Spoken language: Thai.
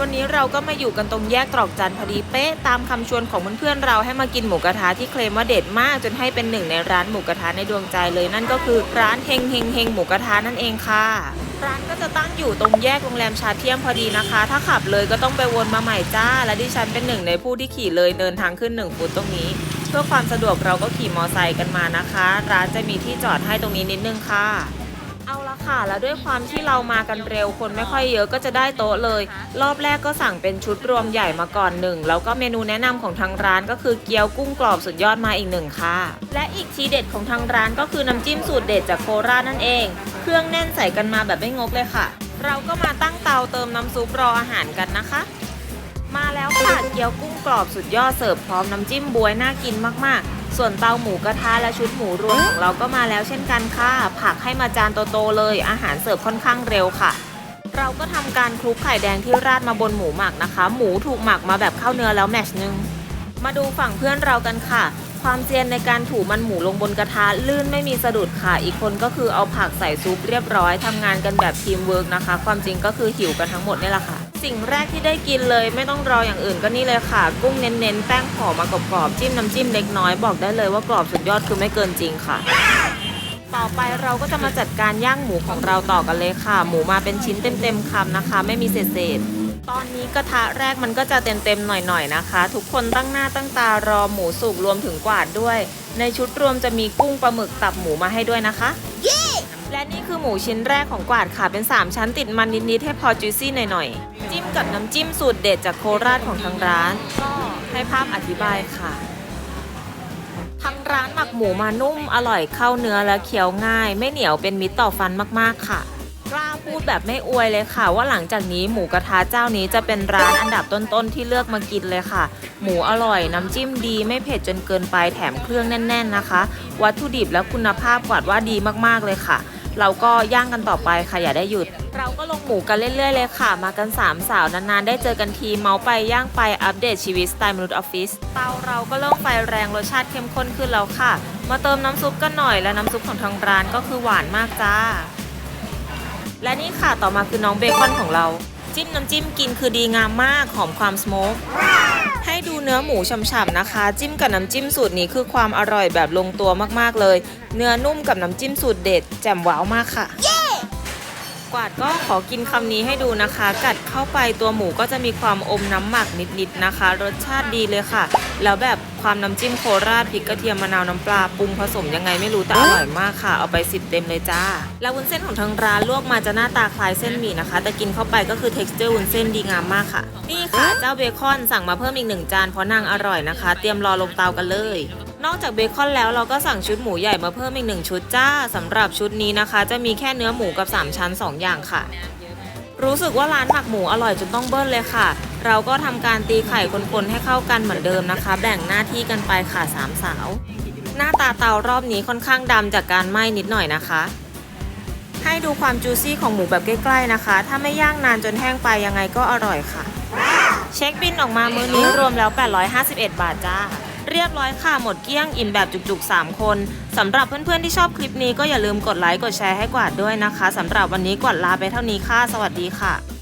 วันนี้เราก็มาอยู่กันตรงแยกตรอกจันพอดีเป๊ะตามคำชวนของเพื่อนๆเราให้มากินหมูกระทะที่เคลมว่าเด็ดมากจนให้เป็นหนึ่งในร้านหมูกระทะในดวงใจเลยนั่นก็คือร้านเฮงเฮงเฮงหมูกระทะนั่นเองค่ะ ร้านก็จะตั้งอยู่ตรงแยกโรงแรมชาเทียมพอดีนะคะ ถ้าขับเลยก็ต้องไปวนมาใหม่จ้า และดิฉันเป็นหนึ่งในผู้ที่ขี่เลยเดินทางขึ้นหนึ่งฟุตตรงนี้ เพื่อความสะดวกเราก็ขี่มอไซค์กันมานะคะ ร้านจะมีที่จอดให้ตรงนี้นิดนึงค่ะ ค่ะ แล้วด้วยความที่เรามากันเร็วคนไม่ค่อยเยอะก็จะได้โต๊ะเลย รอบแรกก็สั่งเป็นชุดรวมใหญ่มาก่อนหนึ่งแล้วก็เมนูแนะนำของทางร้านก็คือเกี๊ยวกุ้งกรอบสุดยอดมาอีกหนึ่งค่ะ และอีกทีเด็ดของทางร้านก็คือน้ำจิ้มสูตรเด็ดจากโคราชนั่นเอง เครื่องแน่นใส่กันมาแบบไม่งกเลยค่ะ เราก็มาตั้งเตาเติมน้ำซุปรออาหารกันนะคะ มาแล้วค่ะเกี๊ยวกุ้งกรอบสุดยอดเสิร์ฟพร้อมน้ำจิ้มบวยน่ากินมากๆ ส่วนเตาหมูกระทะและชุดหมูรวมของเราก็มาแล้วเช่นกันค่ะ ผักให้มาจานโตๆเลย อาหารเสิร์ฟค่อนข้างเร็วค่ะ เราก็ทำการคลุกไข่แดงที่ราดมาบนหมูหมักนะคะ หมูถูกหมักมาแบบเข้าเนื้อแล้วแมชนึง มาดูฝั่งเพื่อนเรากันค่ะ ความเซียนในการถูมันหมูลงบนกระทะลื่นไม่มีสะดุดค่ะ อีกคนก็คือเอาผักใส่ซุปเรียบร้อยทำงานกันแบบทีมเวิร์กนะคะ ความจริงก็คือหิวกันทั้งหมดนี่แหละค่ะ สิ่งแรกที่ได้กินเลยไม่ต้องรออย่างอื่นก็นี่เลยค่ะ กุ้งเน้นๆ แป้งห่อมากรอบๆจิ้มน้ำจิ้มเล็กน้อยบอกได้เลยว่ากรอบสุดยอดคือไม่เกินจริงค่ะ ต่อไปเราก็จะมาจัดการย่างหมูของเราต่อกันเลยค่ะ หมูมาเป็นชิ้นเต็มๆคำนะคะ ไม่มีเศษๆตอนนี้กระทะแรกมันก็จะเต็มๆหน่อยๆนะคะ ทุกคนตั้งหน้าตั้งตารอหมูสุกรวมถึงกวาดด้วย ในชุดรวมจะมีกุ้งปลาหมึกตับหมูมาให้ด้วยนะคะและนี่คือหมูชิ้นแรกของกวาดค่ะ เป็น 3 ชั้นติดมันนิด ๆ ให้พอจุยซี่หน่อยๆจิ้ม กับน้ำจิ้มสูตรเด็ดจากโคราชของทางร้าน ก็ให้ภาพอธิบายค่ะ ทางร้านหมักหมูมานุ่มอร่อยเข้าเนื้อและเคี้ยวง่าย ไม่เหนียวเป็นมิตรต่อฟันมากๆค่ะ กล้าพูดแบบไม่อวยเลยค่ะ ว่าหลังจากนี้หมูกระทะเจ้านี้จะเป็นร้านอันดับต้นๆที่เลือกมากินเลยค่ะ หมูอร่อยน้ำจิ้มดีไม่เผ็ดจนเกินไปแถมเครื่องแน่น ๆนะคะ วัตถุดิบและคุณภาพกวาดว่าดีมากๆเลยค่ะ เราก็ย่างกันต่อไปค่ะอย่าได้หยุด เราก็ลงหมูกันเรื่อยๆเลยค่ะ มากันสามสาวนานๆ ได้เจอกันทีเมาไปย่างไปอัปเดตชีวิตสไตล์มนุษย์ออฟฟิศเตาเราก็เริ่มไฟแรงรสชาติเข้มข้นขึ้นแล้วค่ะ มาเติมน้ำซุปกันหน่อยและน้ำซุปของทางร้านก็คือหวานมากจ้า และนี่ค่ะต่อมาคือน้องเบคอนของเรา จิ้มน้ำจิ้มกินคือดีงามมากหอมความสโมก ให้ดูเนื้อหมูฉ่ำๆนะคะ จิ้มกับน้ำจิ้มสูตรนี้คือความอร่อยแบบลงตัวมากๆเลย เนื้อนุ่มกับน้ำจิ้มสูตรเด็ดแจ่มว้าวมากค่ะกวาดก็ขอกินคำนี้ให้ดูนะคะ กัดเข้าไปตัวหมูก็จะมีความอมน้ำหมักนิดๆนะคะ รสชาติดีเลยค่ะ แล้วแบบ ความน้ำจิ้มโคราชพริกกระเทียมมะนาวน้ำปลาปรุงผสมยังไงไม่รู้แต่อร่อยมากค่ะ เอาไปสิบเต็มเลยจ้า แล้ววุ้นเส้นของทางร้านลวกมาจะหน้าตาคล้ายเส้นหมี่นะคะ แต่กินเข้าไปก็คือ t e x t อร์วุ้นเส้นดีงามมากค่ะ นี่ค่ะเจ้าเบคอนสั่งมาเพิ่มอีกหนึ่งจานเพราะนางอร่อยนะคะ เตรียมรอลงเตากันเลยนอกจากเบคอนแล้วเราก็สั่งชุดหมูใหญ่มาเพิ่มอีกหนึ่งชุดจ้าสำหรับชุดนี้นะคะ จะมีแค่เนื้อหมูกับสามชั้นสองอย่างค่ะ รู้สึกว่าร้านหมักหมูอร่อยจนต้องเบิ้ลเลยค่ะ เราก็ทำการตีไข่คนๆให้เข้ากันเหมือนเดิมนะคะ แบ่งหน้าที่กันไปค่ะสามสาว หน้าตาเตารอบนี้ค่อนข้างดำจากการไหม้นิดหน่อยนะคะ ให้ดูความจูซี่ของหมูแบบใกล้ๆนะคะ ถ้าไม่ย่างนานจนแห้งไปยังไงก็อร่อยค่ะ เช็คบินออกมามื้อนี้รวมแล้ว 851 บาทจ้าเรียบร้อยค่ะหมดเกลี้ยงอิ่มแบบจุกๆ 3 คนสำหรับเพื่อนๆที่ชอบคลิปนี้ก็อย่าลืมกดไลค์กดแชร์ให้กวาดด้วยนะคะสำหรับวันนี้กวาดลาไปเท่านี้ค่ะ สวัสดีค่ะ